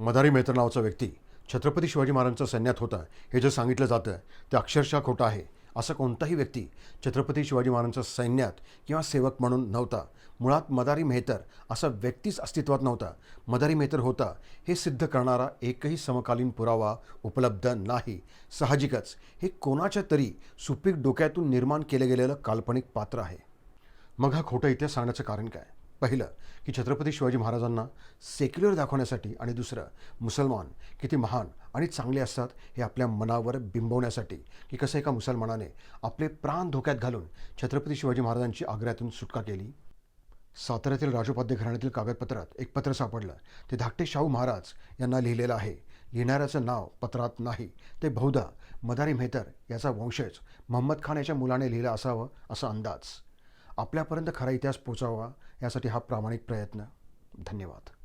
मदारी मेहतर नावाचा व्यक्ती छत्रपती शिवाजी महाराजांचा सैन्यात होता. हे जे सांगितलं जातं ते अक्षरशः खोटं आहे. असा कोणताही व्यक्ती छत्रपती शिवाजी महाराजांच्या सैन्यात किंवा सेवक म्हणून नव्हता. मुळात मदारी मेहतर असा व्यक्तीच अस्तित्वात नव्हता. मदारी मेहतर होता हे सिद्ध करणारा एकही समकालीन पुरावा उपलब्ध नाही. साहजिकच हे कोणाच्या तरी सुपीक डोक्यातून निर्माण केलं गेलेलं काल्पनिक पात्र आहे. मग हा खोटा इतिहास सांगण्याचं कारण काय? पहिलं की छत्रपती शिवाजी महाराजांना सेक्युलर दाखवण्यासाठी आणि दुसरं मुसलमान किती महान आणि चांगले असतात हे आपल्या मनावर बिंबवण्यासाठी की कसं एका मुसलमानाने आपले प्राण धोक्यात घालून छत्रपती शिवाजी महाराजांची आग्र्यातून सुटका केली? साताऱ्यातील राजोपाध्ये घराण्यातील कागदपत्रात एक पत्र सापडलं. ते धाकटे शाहू महाराज यांना लिहिलेलं आहे. लिहिणाऱ्याचं नाव पत्रात नाही. ते बहुधा मदारी मेहतर याचा वंशज. मोहम्मद खान याच्या मुलाने लिहिलं असावं असा अंदाज. आपल्यापर्यंत खरा इतिहास पोचावा यासाठी हा प्रामाणिक प्रयत्न. धन्यवाद.